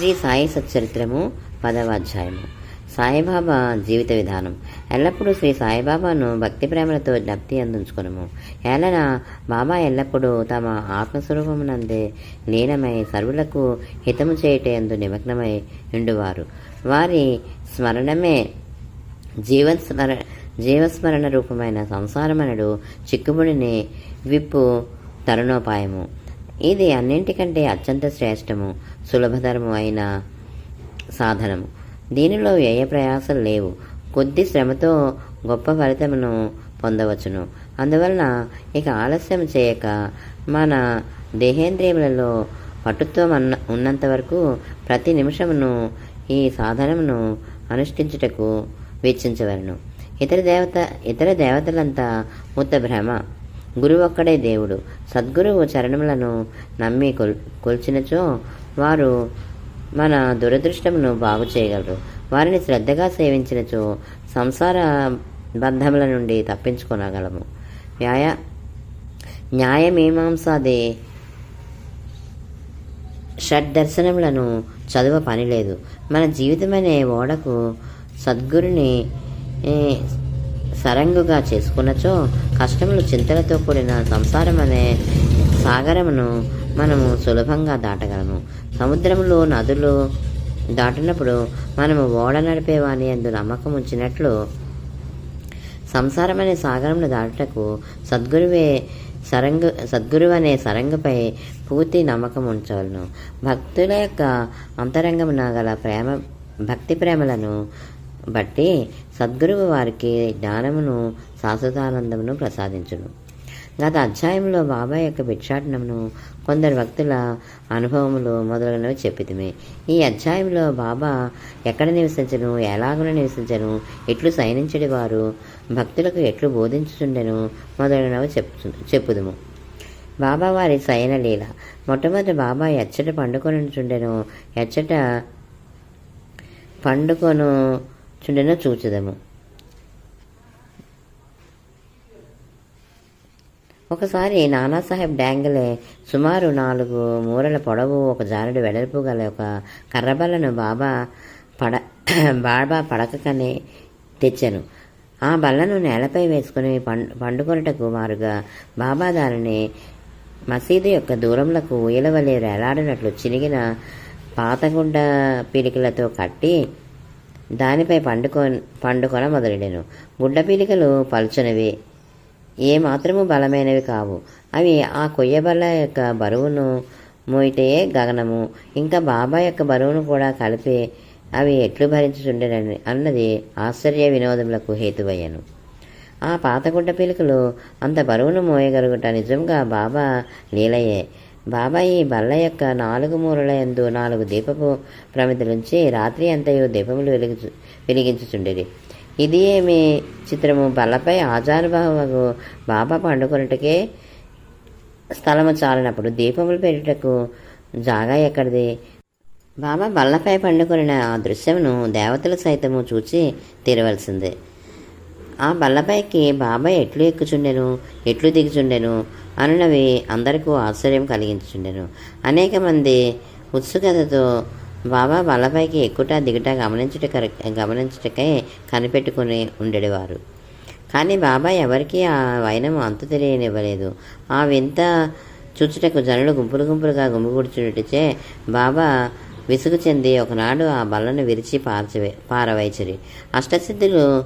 శ్రీ సాయి సచ్చరిత్రము పదవ అధ్యాయము. సాయిబాబా జీవిత విధానం. ఎల్లప్పుడూ శ్రీ సాయిబాబాను భక్తి ప్రేమలతో జ్ఞప్తి అందించుకునము. ఏలన బాబా ఎల్లప్పుడూ తమ ఆత్మస్వరూపమునందే లీనమై సర్వులకు హితము చేయటందు నిమగ్నమై ఉండువారు. వారి స్మరణమే జీవస్మర జీవస్మరణ రూపమైన సంసారమనడు చిక్కుముడిని విప్పు తరుణోపాయము. ఇది అన్నింటికంటే అత్యంత శ్రేష్టము. సులభతరము అయిన సాధనము. దీనిలో వ్యయ ప్రయాసం లేవు. కొద్ది శ్రమతో గొప్ప ఫలితమును పొందవచ్చును. అందువలన ఇక ఆలస్యం చేయక మన దేహేంద్రియములలో పటుత్వం అన్న ఉన్నంత వరకు ప్రతి నిమిషమును ఈ సాధనమును అనుష్ఠించుటకు వెచ్చించవలను ఇతర దేవత ఇతర దేవతలంతా ఉత్త భ్రమ. గురువు ఒక్కడే దేవుడు. సద్గురువు చరణములను నమ్మి కొల్ కొల్చినచో వారు మన దురదృష్టమును బాగు చేయగలరు. వారిని శ్రద్ధగా సేవించినచో సంసార బంధముల నుండి తప్పించుకొనగలము. వ్యాయ న్యాయమీమాంసాదే షడ్దర్శనములను చదువ పని లేదు మన జీవితమనే ఓడకు సద్గురుని సరంగుగా చేసుకున్నచో కష్టములు చింతలతో కూడిన సంసారం అనే సాగరమును మనము సులభంగా దాటగలము. సముద్రములు నదులు దాటినప్పుడు మనము ఓడ నడిపేవాని అందు నమ్మకం ఉంచినట్లు సంసారమనే సాగరమును సాగరంను దాటుటకు సద్గురువే సరంగు సద్గురువు అనే సరంగుపై పూర్తి నమ్మకం ఉంచవలను. భక్తుల యొక్క అంతరంగమున గల ప్రేమ భక్తి ప్రేమలను బట్టి సద్గురువు వారికి జ్ఞానమును శాశ్వతానందమును ప్రసాదించును. గత అధ్యాయంలో బాబా యొక్క భిక్షాటనమును కొందరు భక్తుల అనుభవములు మొదలగునవి చెప్పితమే. ఈ అధ్యాయంలో బాబా ఎక్కడ నివసించను? ఎలాగున నివసించను? ఎట్లు సైనించడి వారు? భక్తులకు ఎట్లు బోధించుచుండెను? మొదలగునవి చెప్పు చెప్పుదుము. బాబా వారి శయన లీల. మొట్టమొదటి బాబా ఎచ్చట పండుకొని చుండెను ఎచ్చట పండుకొను చుండెను చూచుదము. ఒకసారి నానాసాహెబ్ డాంగలే సుమారు నాలుగు మూరల పొడవు ఒక జారుడు వెడల్పు గల ఒక కర్రబల్లను బాబా పడ బాబా పడకకనే తెచ్చాను. ఆ బల్లను నేలపై వేసుకుని పండు పండుకొనుటకు మారుగా బాబా దానిని మసీదు యొక్క దూరంలకు ఊయలవలే వేలాడినట్లు చినిగిన పాతగుండ పిలికలతో కట్టి దానిపై పండుకొ పండుకొన మొదలెడాను. గుడ్డ పిలికలు పలుచనివి. ఏ మాత్రము బలమైనవి కావు. అవి ఆ కొయ్యబల్ల యొక్క బరువును మోయిటే గగనము. ఇంకా బాబా యొక్క బరువును కూడా కలిపి అవి ఎట్లు భరించుచుండెనని అన్నది ఆశ్చర్య వినోదములకు హేతువయ్యను. ఆ పాతగుడ్డ పిలుకలు అంత బరువును మోయగలుగుట నిజంగా బాబా లీలయే. బాబా ఈ బల్ల యొక్క నాలుగు మూరల ఎందు నాలుగు దీపపు ప్రమిదలుంచి రాత్రి అంతయు దీపములు వెలిగించు వెలిగించుచుండేది ఇది ఏమి చిత్రము? బల్లపై ఆజానుభావకు బాబా పండుకొనుటకే స్థలము చాలినప్పుడు దీపములు పెట్టుటకు జాగా ఎక్కడిది? బాబా బల్లపై పండుకొనిన ఆ దృశ్యమును దేవతలు సైతము చూచి తీరవలసిందే. ఆ బల్లపైకి బాబా ఎట్లు ఎక్కుచుండెను? ఎట్లు దిగుచుండెను? అనునవి అందరికీ ఆశ్చర్యం కలిగించుండెను అనేక మంది ఉత్సుకతతో బాబా బల్లపైకి ఎక్కుట దిగుట గమనించుట గమనించుటకై కనిపెట్టుకుని ఉండేవారు. కానీ బాబా ఎవరికీ ఆ వైనం అంతు తెలియనివ్వలేదు. ఆ వింత చూచుటకు జనులు గుంపులు గుంపులుగా గుమిగూర్చుండిచే బాబా విసుగు చెంది ఒకనాడు ఆ బల్లను విరిచి పార్చవే పారవైచిరి. అష్టసిద్ధులు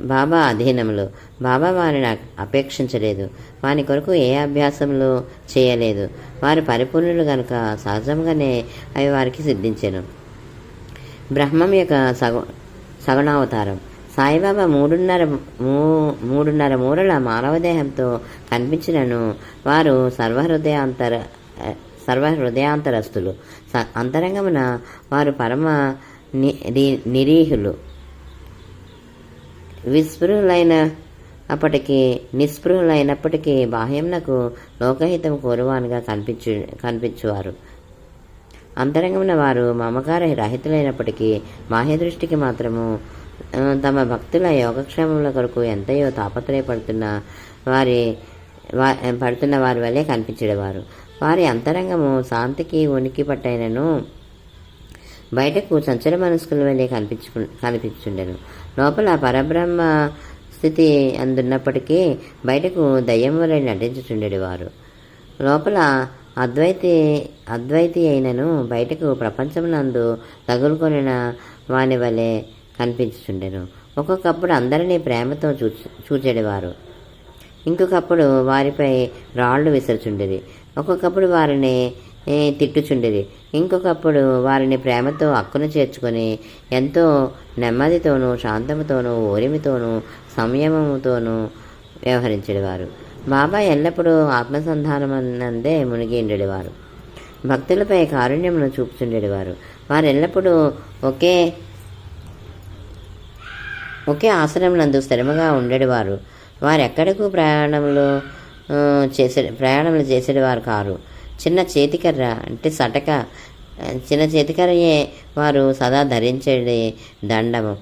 బాబా అధీనములు బాబా వారిని అపేక్షించలేదు. వారి కొరకు ఏ అభ్యాసములు చేయలేదు. వారు పరిపూర్ణులు గనుక సహజంగానే అవి వారికి సిద్ధించను. బ్రహ్మం యొక్క సగు సగుణావతారం. సాయిబాబా మూడున్నర మూ మూడున్నర మూరల మానవ దేహంతో కనిపించినను. వారు సర్వహృదయాంతర సర్వహృదయాంతరస్తులు స- అంతరంగమున వారు పరమ ని- నిరీహులు. విస్పృహులైన అప్పటికీ నిస్పృహులైనప్పటికీ బాహ్యమునకు లోకహితం కోరువానుగా కనిపించు కనిపించువారు. అంతరంగమున వారు మమకార రహితులైనప్పటికీ బాహ్య దృష్టికి మాత్రము తమ భక్తుల యోగక్షేమముల కొరకు ఎంతయో తాపత్రయపడుతున్న వారి పడుతున్న వారి వల్లే కనిపించేవారు. వారి అంతరంగము శాంతికి ఉనికి పట్టైనను బయటకు చంచల మనస్కుల వల్లే కనిపించు కనిపించుండెను లోపల పరబ్రహ్మ స్థితి అందున్నప్పటికీ బయటకు దయ్యం వలె నటించుచుండేవారు లోపల అద్వైతి అద్వైతి అయినను బయటకు ప్రపంచమునందు తగులుకొనిన వాని వలె కనిపించుచుండెను. ఒక్కొక్కప్పుడు అందరినీ ప్రేమతో చూ చూచేడేవారు ఇంకొకప్పుడు వారిపై రాళ్ళు విసరుచుండేది. ఒక్కొక్కప్పుడు వారిని తిట్టుచుండేది. ఇంకొకప్పుడు వారిని ప్రేమతో అక్కును చేర్చుకొని ఎంతో నెమ్మదితోనూ శాంతముతోనూ ఓరిమితోనూ సంయమముతోనూ వ్యవహరించేవారు. బాబా ఎల్లప్పుడూ ఆత్మసంధానమన్నందే మునిగి ఉండేవారు భక్తులపై కారుణ్యమును చూపుచుండేవారు. వారు ఎల్లప్పుడూ ఒకే ఒకే ఆసనంనందు స్థిరముగా ఉండేవారు. వారు ఎక్కడకు ప్రయాణములు చేసే ప్రయాణములు చేసేవారు కారు. చిన్న చేతికర్ర అంటే సటక. చిన్న చేతికర్రయే వారు సదా ధరించేది దండము.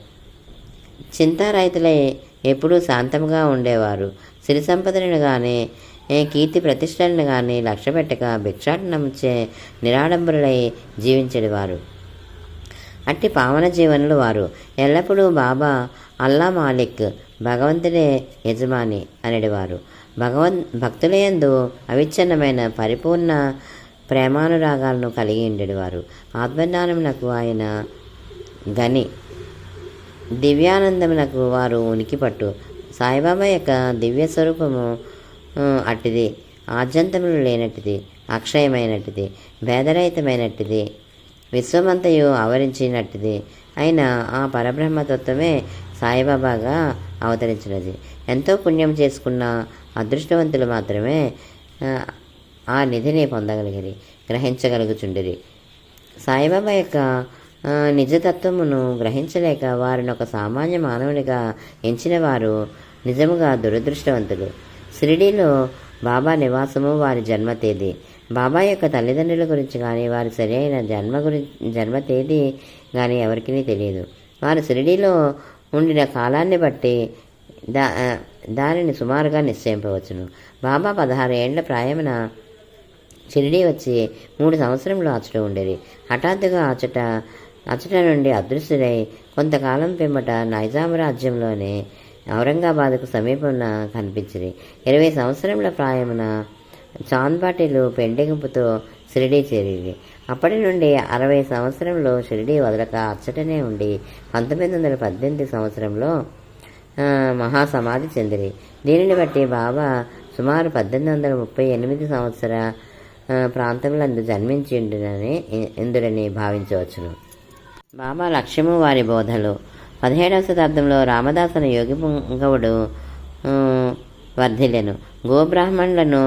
చింతారైతులే ఎప్పుడూ శాంతంగా ఉండేవారు. సిరి సంపదలను కానీ కీర్తి ప్రతిష్టలను కానీ లక్ష్య పెట్టక భిక్షాటనముచ్చే నిరాడంబరులై జీవించేవారు. అట్టి పావన జీవనులు వారు. ఎల్లప్పుడూ బాబా అల్లా మాలిక్ భగవంతుడే యజమాని అనేవారు. భగవద్ భక్తులయందు అవిచ్ఛిన్నమైన పరిపూర్ణ ప్రేమానురాగాలను కలిగి ఉండేవారు ఆత్మజ్ఞానమునకు ఆయన గని దివ్యానందమునకు వారు ఉనికి పట్టు సాయిబాబా యొక్క దివ్య స్వరూపము అట్టిది ఆద్యంతములు లేనట్టిది అక్షయమైనట్టిది భేదరహితమైనట్టిది విశ్వమంతయు ఆవరించినట్టిది అయిన ఆ పరబ్రహ్మతత్వమే సాయిబాబాగా అవతరించినది. ఎంతో పుణ్యం చేసుకున్న అదృష్టవంతులు మాత్రమే ఆ, నిధిని పొందగలిగిరి గ్రహించగలుగుచుండిరి. సాయిబాబా యొక్క నిజతత్వమును గ్రహించలేక వారిని ఒక సామాన్య మానవునిగా ఎంచిన వారు నిజముగా దురదృష్టవంతులు. షిరిడీలో బాబా నివాసము వారి జన్మ తేదీ. బాబా యొక్క తల్లిదండ్రుల గురించి కానీ వారి సరైన జన్మ గురించి జన్మ తేదీ కానీ ఎవరికీ తెలియదు. వారు షిరిడీలో ఉండిన కాలాన్ని బట్టి దా దానిని సుమారుగా నిశ్చయింపవచ్చును. బాబా పదహారు ఏండ్ల ప్రాయమున షిరిడీ వచ్చి మూడు సంవత్సరంలో అచ్చట ఉండేది. హఠాత్తుగా అచ్చట అచ్చట నుండి అదృశ్యుడై కొంతకాలం పిమ్మట నైజాం రాజ్యంలోనే ఔరంగాబాద్కు సమీపంలో కనిపించింది ఇరవై సంవత్సరముల ప్రాయమున చాంద్బాటిలు పెండెగింపుతో షిరిడీ చేరింది. అప్పటి నుండి అరవై సంవత్సరంలో షిరిడీ వదలక అచ్చటనే ఉండి పంతొమ్మిది వందల పద్దెనిమిది సంవత్సరంలో మహాసమాధి చెందిరి. దీనిని బట్టి బాబా సుమారు పద్దెనిమిది వందల ముప్పై ఎనిమిది సంవత్సర ప్రాంతంలో ప్రాంతంలందు జన్మించి ఉండునని ఇందురని భావించవచ్చును. బాబా లక్ష్యము వారి బోధలు. పదిహేడవ శతాబ్దంలో రామదాసన యోగి పుంగవుడు ఆ, గోబ్రాహ్మణులను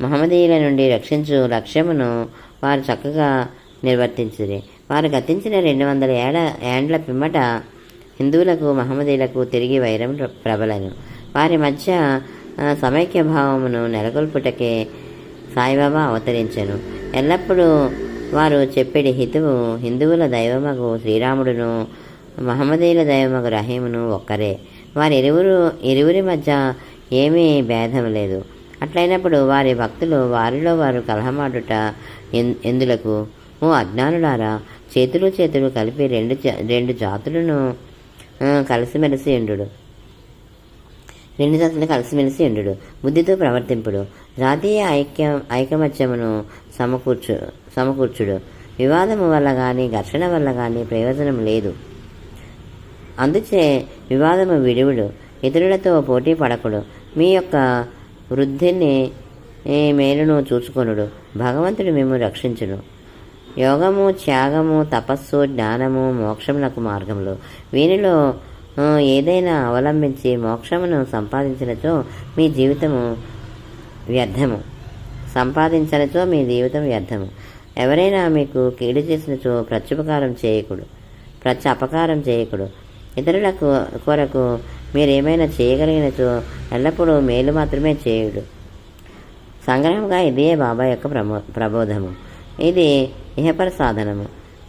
మహమ్మదీయుల నుండి రక్షించు లక్ష్యమును వారు చక్కగా నిర్వర్తించిరి. వారు గతించిన రెండు వందల ఏడ ఏండ్ల పిమ్మట హిందువులకు మహమ్మదీలకు తిరిగి వైరం ప్రబలను. వారి మధ్య సమైక్య భావమును నెలకొల్పుటకే సాయిబాబా అవతరించను. ఎల్లప్పుడూ వారు చెప్పేది హితువు హిందువుల దైవమగు శ్రీరాముడును మహమ్మదీయుల దైవమగు రహీమును ఒక్కరే. వారి ఇరువురు ఇరువురి మధ్య ఏమీ భేదం లేదు. అట్లయినప్పుడు వారి భక్తులు వారిలో వారు కలహమాడుట ఎన్- ఎందులకు? ఓ అజ్ఞానులారా చేతులు చేతులు కలిపి రెండు జా- రెండు జాతులను కలిసిమెలిసి ఎండు రెండు జాతులను కలిసిమెలిసి ఎండు బుద్ధితో ప్రవర్తింపుడు. జాతీయ ఐక్యం ఐకమత్యమును సమకూర్చు సమకూర్చుడు. వివాదము వల్ల కానీ ఘర్షణ వల్ల కానీ ప్రయోజనం లేదు. అందుచే వివాదము విడువుడు. ఇతరులతో పోటీ పడకుడు. మీ యొక్క వృద్ధిని ఏ మేలును చూసుకొనుడు భగవంతుడు మేము రక్షించును. యోగము త్యాగము తపస్సు జ్ఞానము మోక్షమునకు మార్గములు. వీనిలో ఏదైనా అవలంబించి మోక్షమును సంపాదించినచో మీ జీవితము వ్యర్థము. సంపాదించినచో మీ జీవితం వ్యర్థము. ఎవరైనా మీకు కీడు చేసినచో ప్రత్యుపకారం చేయకుడు. ప్రత్య అపకారం చేయకుడు. ఇతరులకు కొరకు మీరేమైనా చేయగలిగినచో ఎల్లప్పుడూ మేలు మాత్రమే చేయుడు. సంగ్రహంగా ఇదే బాబా యొక్క ప్రమో ప్రబోధము. ఇది ఇహపర సాధనము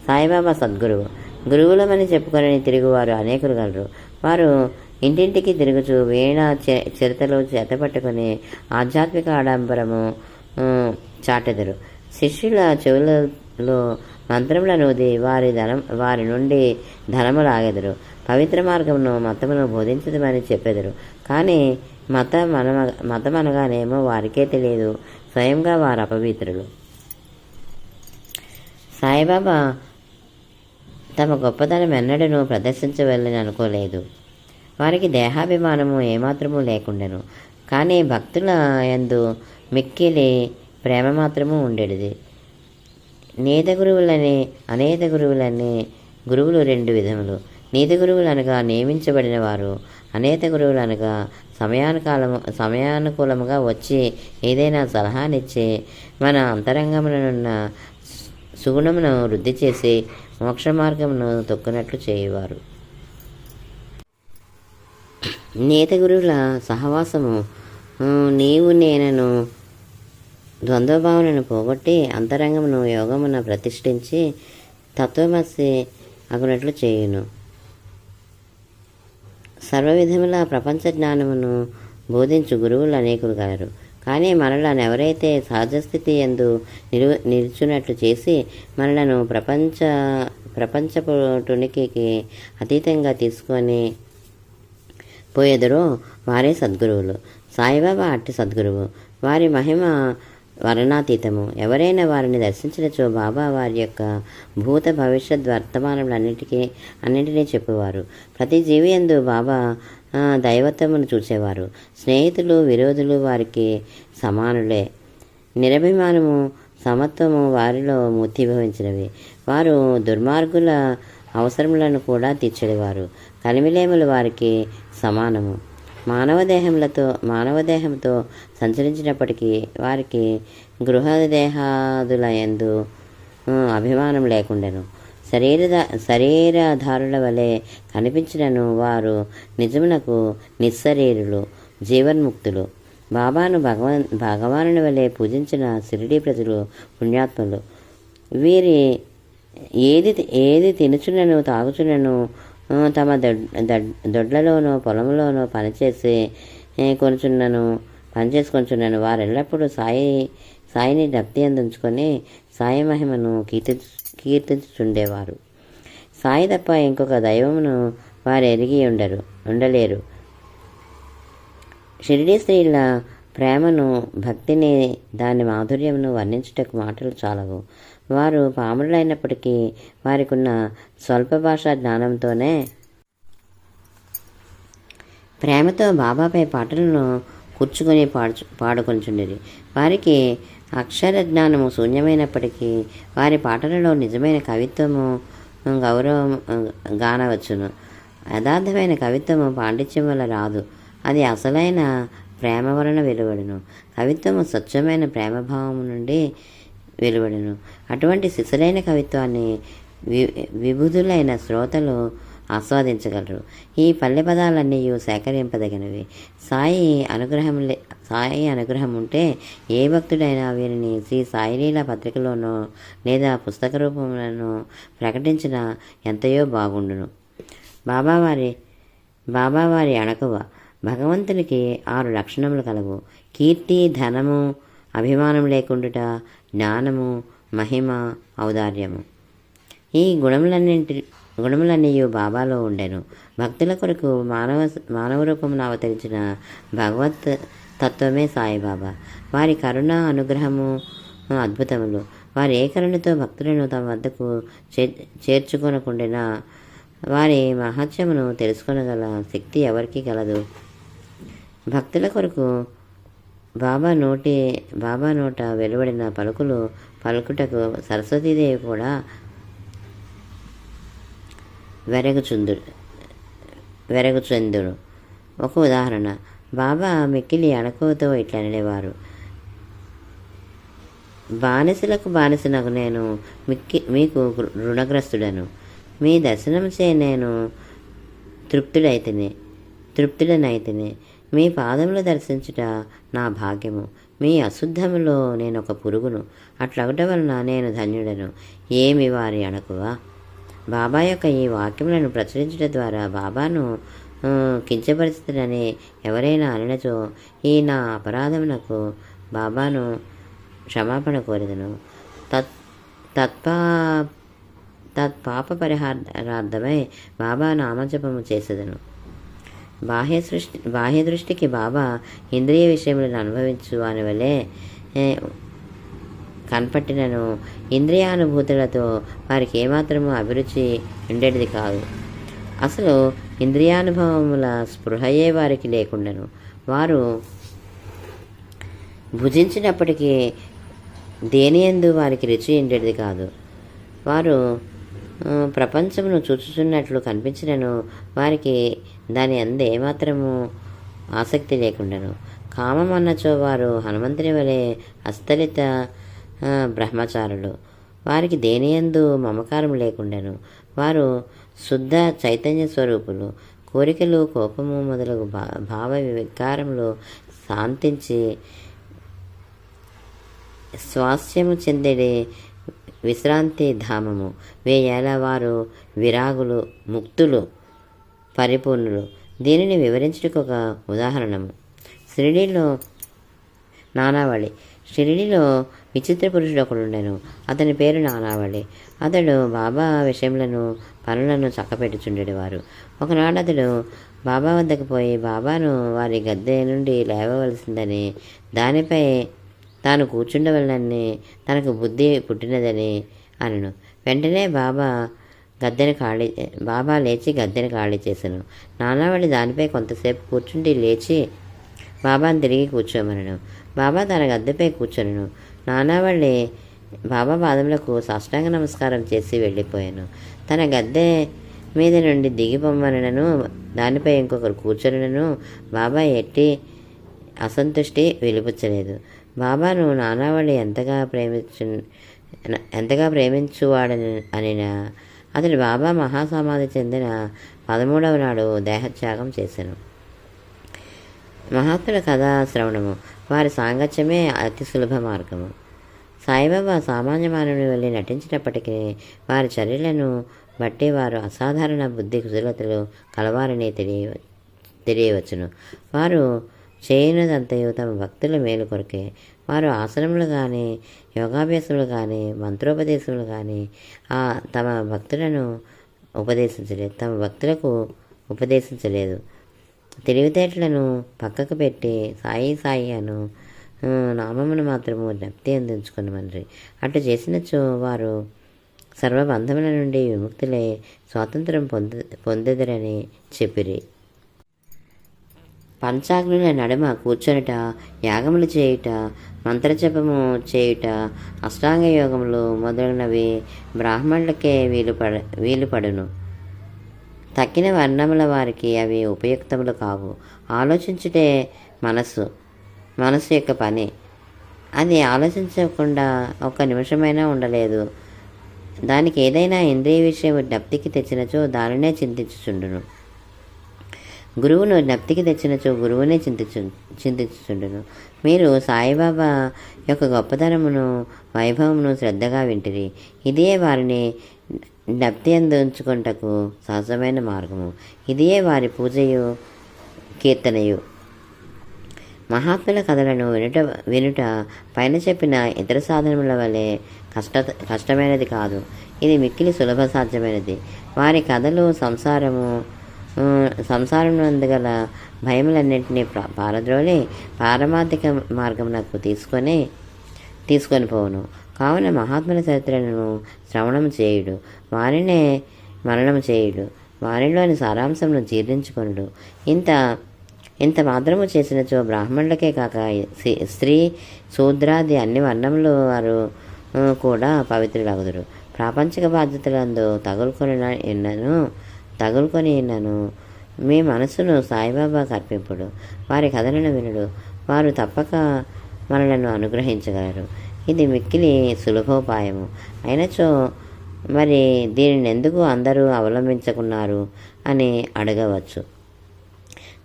సాయిబాబా సద్గురువు. గురువులమని చెప్పుకొని తిరుగువారు అనేకులు గలరు. వారు ఇంటింటికి తిరుగుచు వీణ చె- చిరతలు చేతపట్టుకుని ఆధ్యాత్మిక ఆడంబరము చాటెదరు. శిష్యుల చెవులలో మంత్రములను ఊది వారి ధనం వారి నుండి ధనము లాగెదరు పవిత్ర మార్గమును మతమును బోధించదమని చెప్పెదరు. కానీ మత మనమ మతం అనగానేమో వారికే తెలియదు. స్వయంగా వారు అపవిత్రులు. సాయిబాబా తమ గొప్పతనం ఎన్నడను ప్రదర్శించవలని అనుకోలేదు. వారికి దేహాభిమానము ఏమాత్రము లేకుండెను. కానీ భక్తుల యందు మిక్కిలి ప్రేమ మాత్రము ఉండేది నీత గురువులని అనేత గురువులని గురువులు రెండు విధములు. నీతి గురువులు అనగా నియమించబడిన వారు అనేత గురువులు అనగా సమయానుకాలము సమయానుకూలముగా వచ్చి ఏదైనా సలహానిచ్చి మన అంతరంగములనున్న సుగుణమును వృద్ధి చేసి మోక్ష మార్గమును తొక్కునట్లు చేయవారు. నేత గురువుల సహవాసము నీవు నేనను ద్వంద్వభావనను పోగొట్టి అంతరంగమును యోగమున ప్రతిష్ఠించి తత్వమసి అగునట్లు చేయును. సర్వవిధముల ప్రపంచ జ్ఞానమును బోధించు గురువులు అనేకులు గలరు కానీ మనలను ఎవరైతే సహజస్థితి ఎందు నిలు నిల్చున్నట్లు చేసి మనలను ప్రపంచ ప్రపంచపునికి అతీతంగా తీసుకొని పోయేదరో వారే సద్గురువులు. సాయిబాబా అట్టి సద్గురువు. వారి మహిమ వర్ణాతీతము. ఎవరైనా వారిని దర్శించినచో బాబా వారి యొక్క భూత భవిష్యత్ వర్తమానములన్నిటికీ అన్నింటినీ చెప్పేవారు. ప్రతి జీవి ఎందు బాబా దైవత్వమును చూసేవారు. స్నేహితులు విరోధులు వారికి సమానులే. నిరభిమానము సమత్వము వారిలో మూర్తిభవించినవి. వారు దుర్మార్గుల అవసరములను కూడా తీర్చేవారు కలిమిలేములు వారికి సమానము. మానవ దేహములతో మానవ దేహంతో సంచరించినప్పటికీ వారికి గృహదేహాదులయందు అభిమానం లేకుండెను. శరీర శరీరధారుల వలె కనిపించినను వారు నిజమునకు నిస్సరీరులు జీవన్ముక్తులు. బాబాను భగవాన్ భగవానుని వలె పూజించిన షిరిడీ ప్రజలు పుణ్యాత్ములు. వీరి ఏది ఏది తినుచునను తాగుచునను తమ దొడ్ దడ్- దొడ్లలోనో పొలంలోనో పనిచేసి కొంచున్నాను కొనుచున్నను పనిచేసుకొంచున్నాను వారు ఎల్లప్పుడూ సాయి సాయిని డప్తి అందించుకొని సాయి మహిమను కీర్తి కీర్తించుచుండేవారు. సాయి తప్ప ఇంకొక దైవమును వారు ఎరిగి ఉండరు ఉండలేరు. షిరిడి స్త్రీల ప్రేమను భక్తిని దాని మాధుర్యమును వర్ణించుటకు మాటలు చాలవు. వారు పాములైనప్పటికీ వారికి ఉన్న స్వల్ప భాషా జ్ఞానంతోనే ప్రేమతో బాబాపై పాటలను కూర్చుకొని పాడు పాడుకొంచుండిరి వారికి అక్షర జ్ఞానము శూన్యమైనప్పటికీ వారి పాటలలో నిజమైన కవిత్వము గౌరవం గానవచ్చును. యథార్థమైన కవిత్వము పాండిత్యం వల్ల రాదు. అది అసలైన ప్రేమ వలన వెలువడును. కవిత్వము స్వచ్ఛమైన ప్రేమభావం నుండి వెలువడును. అటువంటి శిశులైన కవిత్వాన్ని వి విభుధులైన శ్రోతలు ఆస్వాదించగలరు. ఈ పల్లె పదాలన్నీ సేకరింపదగినవి. సాయి అనుగ్రహం లే సాయి అనుగ్రహం ఉంటే ఏ భక్తుడైనా వీరిని శ్రీ సాయిలీల పత్రికలోనో లేదా పుస్తక రూపంలోనో ప్రకటించిన ఎంతయో బాగుండును. బాబావారి బాబావారి అణకువ భగవంతునికి ఆరు లక్షణములు కలవు. కీర్తి ధనము అభిమానం లేకుండుట జ్ఞానము మహిమ ఔదార్యము. ఈ గుణములన్నింటి గుణములన్నీ బాబాలో ఉండెను. భక్తుల కొరకు మానవ మానవ రూపమును అవతరించిన భగవత్ తత్వమే సాయిబాబా. వారి కరుణ అనుగ్రహము అద్భుతములు. వారి ఏ కరుణతో భక్తులను తమ వద్దకు చే చేర్చుకొనకుండినా వారి మహత్యమును తెలుసుకొనగల శక్తి ఎవరికి గలదు భక్తుల కొరకు బాబా నోటి బాబా నోట వెలువడిన పలుకులు పలుకుటకు సరస్వతీదేవి కూడా వెరగుచుందుడు వెరగుచందుడు ఒక ఉదాహరణ బాబా మిక్కిలి అణకువతో ఇట్లా అనేవారు. బానిసలకు బానిసనకు నేను మిక్కి మీకు రుణగ్రస్తుడను. మీ దర్శనంచే నేను తృప్తుడైతేనే తృప్తుడనైతేనే. మీ పాదములు దర్శించుట నా భాగ్యము. మీ అశుద్ధములో నేను ఒక పురుగును. అట్లగట వలన నేను ధన్యుడను. ఏమి వారి అణకువా? బాబా యొక్క ఈ వాక్యములను ప్రచురించడం ద్వారా బాబాను ఆ, ఎవరైనా అనినచో ఈ నా అపరాధమునకు బాబాను క్షమాపణ కోరిదను. తత్ తత్పా తత్పాప పరిహారార్థమై బాబా నామజపము చేసేదను. బాహ్య సృష్టి బాహ్య దృష్టికి బాబా ఇంద్రియ విషయములను అనుభవించు అని వలె కనపట్టినను. ఇంద్రియానుభూతులతో వారికి ఏమాత్రము అభిరుచి ఉండేది కాదు. అసలు ఇంద్రియానుభవముల స్పృహయే వారికి లేకుండాను. వారు భుజించినప్పటికీ దేని ఎందు వారికి రుచి ఉండేది కాదు. వారు ప్రపంచమును చూచుచున్నట్లు కనిపించినను. వారికి దాని అందు ఏమాత్రము ఆసక్తి లేకుండాను. కామం అన్నచో వారు హనుమంతుని వలె అస్తలిత బ్రహ్మచారులు. వారికి దేని యందు మమకారం లేకుండాను. వారు శుద్ధ చైతన్య స్వరూపులు. కోరికలు కోపము మొదలగు భా భావ వికారములు శాంతించి స్వాస్థ్యము చెందడే విశ్రాంతి ధామము. వేయాల వారు విరాగులు ముక్తులు. పరిపూర్ణులు దీనిని వివరించడానికి ఒక ఉదాహరణము. షిరిడీలో నానావళి. షిరిడీలో విచిత్ర పురుషుడు ఒకడుండెను. అతని పేరు నానావళి. అతడు బాబా విషయములను పనులను చక్కపెట్టుచుండేవారు. ఒకనాడు అతడు బాబా వద్దకు పోయి బాబాను వారి గద్దె నుండి లేవవలసిందని దానిపై తాను కూర్చుండవలనని తనకు బుద్ధి పుట్టినదని అనను. వెంటనే బాబా గద్దెని ఖాళీ బాబా లేచి గద్దెని ఖాళీ చేశాను. నానావళి దానిపై కొంతసేపు కూర్చుండి లేచి బాబాను తిరిగి కూర్చోమనను బాబా తన గద్దెపై కూర్చొనను నానావళి బాబా పాదములకు సాష్టాంగ నమస్కారం చేసి వెళ్ళిపోయాను. తన గద్దె మీద నుండి దిగిపోమ్మనను దానిపై ఇంకొకరు కూర్చొనను బాబా ఎట్టి అసంతుష్టి వెలిపుచ్చలేదు. బాబాను నానావళి ఎంతగా ప్రేమించు ఎంతగా ప్రేమించువాడని అనినా అతడు బాబా మహాసమాధి చెందిన పదమూడవ నాడు దేహత్యాగం చేశాను. మహాత్ముల కథా శ్రవణము. వారి సాంగత్యమే అతి సులభ మార్గము. సాయిబాబా సామాన్య మానవుని వెళ్ళి నటించినప్పటికీ వారి చర్యలను బట్టి వారు అసాధారణ బుద్ధి కుశలతలు కలవారని తెలియ తెలియవచ్చును. వారు చేయనిదంతయు తమ భక్తుల మేలు కొరకే వారు ఆసనములు కానీ యోగాభ్యాసములు కానీ మంత్రోపదేశములు కానీ ఆ తమ భక్తులను ఉపదేశించలేదు తమ భక్తులకు ఉపదేశించలేదు. తెలివితేటలను పక్కకు పెట్టి సాయి సాయి అను నామమును మాత్రము జ్ఞప్తి అందించుకున్నమని అటు చేసినచో వారు సర్వబంధముల నుండి విముక్తులై స్వాతంత్రం పొంద పొందెదరని చెప్పిరి. పంచాగ్నుల నడుమ కూర్చొనుట యాగములు చేయుట మంత్రజపము చేయుట అష్టాంగ యోగములు మొదలైనవి బ్రాహ్మణులకే వీలు పడ వీలు పడును. తక్కిన వర్ణముల వారికి అవి ఉపయుక్తములు కావు. ఆలోచించుటే మనస్సు మనస్సు యొక్క పని. అది ఆలోచించకుండా ఒక నిమిషమైనా ఉండలేదు. దానికి ఏదైనా ఇంద్రియ విషయం జ్ఞప్తికి తెచ్చినచో దానినే చింతించుచుండును. గురువును జ్ఞప్తికి తెచ్చినచో గురువునే చింతించు చింతించుచుండును. మీరు సాయిబాబా యొక్క గొప్పతనమును వైభవమును శ్రద్ధగా వింటిరి. ఇదే వారిని జ్ఞప్తి అందించుకుంటకు సహజమైన మార్గము. ఇదే వారి పూజయు కీర్తనయు. మహాత్ముల కథలను వినుట వినుట పైన చెప్పిన ఇతర సాధనముల వలె కష్ట కష్టమైనది కాదు. ఇది మిక్కిలి సులభ సాధ్యమైనది. వారి కథలు సంసారము సంసారం అందుగల భయములన్నింటినీ పారద్రోలి పారమార్థిక మార్గమునకు తీసుకొని తీసుకొని పోవును. కావున మహాత్ముల చరిత్రను శ్రవణం చేయుడు. వారినే మరణం చేయుడు. వారిలోని సారాంశంను జీర్ణించుకొనుడు. ఇంత ఇంత మాత్రము చేసినచో బ్రాహ్మణులకే కాక స్త్రీ శూద్రాది అన్ని వర్ణములు వారు కూడా పవిత్రులగుదురు. ప్రాపంచిక బాధ్యతలందు తగులుకొని ఎన్నను తగులుకొని నన్ను. మీ మనసును సాయిబాబాకు అర్పింపుడు వారి కథలను వినుడు. వారు తప్పక మనలను అనుగ్రహించగలరు. ఇది మిక్కిలి సులభోపాయము. అయినచో మరి దీనిని ఎందుకు అందరూ అవలంబించుకున్నారు అని అడగవచ్చు.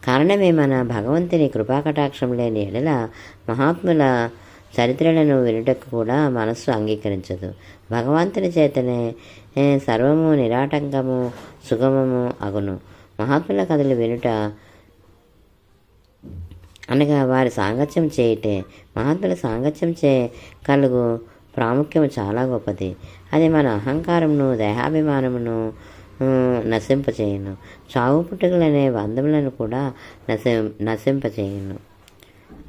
కారణమే మన భగవంతుని కృపాకటాక్షం లేని ఎడల మహాత్ముల చరిత్రలను వినుటకు కూడా మనస్సు అంగీకరించదు. భగవంతుని చేతనే సర్వము నిరాటంకము సుగమము అగును. మహాత్ముల కథలు వినుట అనగా వారి సాంగత్యం చేయటే మహాత్ముల సాంగత్యం చే కలుగు ప్రాముఖ్యం చాలా గొప్పది. అది మన అహంకారమును దేహాభిమానమును నశింపచేయను. చావు పుట్టుకలనే బంధములను కూడా నశి నశింపచేయను.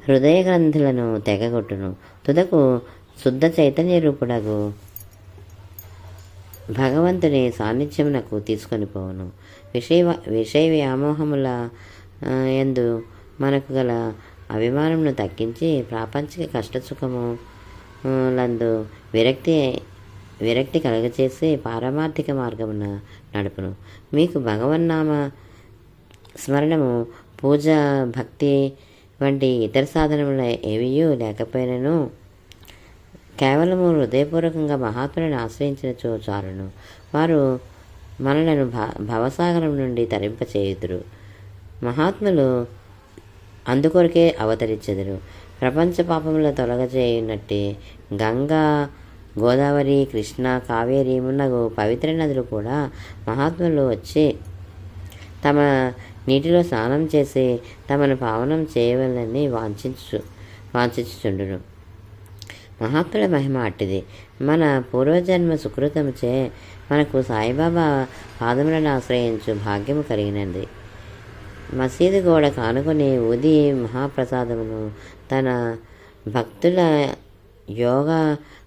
హృదయ గ్రంథులను తెగగొట్టును. తుదకు శుద్ధ చైతన్య రూపుడగు. భగవంతుని సాన్నిధ్యమునకు తీసుకొని పోవును. విషయ విషయ వ్యామోహముల ఎందు యందు మనకు గల అభిమానమును తగ్గించి ప్రాపంచిక కష్టసుఖము లందు విరక్తి విరక్తి కలగచేసి పారమార్థిక మార్గమున నడుపును. మీకు భగవన్నామ స్మరణము పూజ భక్తి వంటి ఇతర సాధనములు ఏవియూ లేకపోయినను. కేవలము హృదయపూర్వకంగా మహాత్ములను ఆశ్రయించినచో చాలును. వారు మనలను భవసాగరం నుండి తరింపచేయుదురు. మహాత్ములు అందుకొరకే అవతరించెదరు. ప్రపంచ పాపముల తొలగజేయునట్టి గంగా గోదావరి కృష్ణ కావేరి మున్నగు పవిత్ర నదులు కూడా మహాత్ములు వచ్చి తమ నీటిలో స్నానం చేసి తమను పావనం చేయవలని వాంఛించు వాంఛించుచుండును. మహాత్ముల మహిమ అట్టిది. మన పూర్వజన్మ సుకృతముచే మనకు సాయిబాబా పాదములను ఆశ్రయించు భాగ్యము కలిగినది. మసీదు గోడ కానుకొని ఊది మహాప్రసాదమును తన భక్తుల యోగా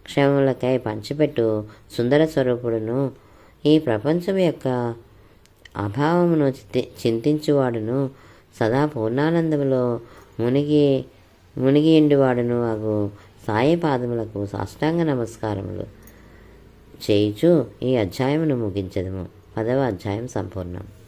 క్షేమములకై పంచిపెట్టు సుందర స్వరూపుడును. ఈ ప్రపంచం యొక్క అభావమును చింతించువాడును. సదా పూర్ణానందములో మునిగి మునిగి ఇండివాడును అగు సాయి పాదములకు సాష్టాంగ నమస్కారములు చేయుచు ఈ అధ్యాయమును ముగించదము. పదవ అధ్యాయం సంపూర్ణం.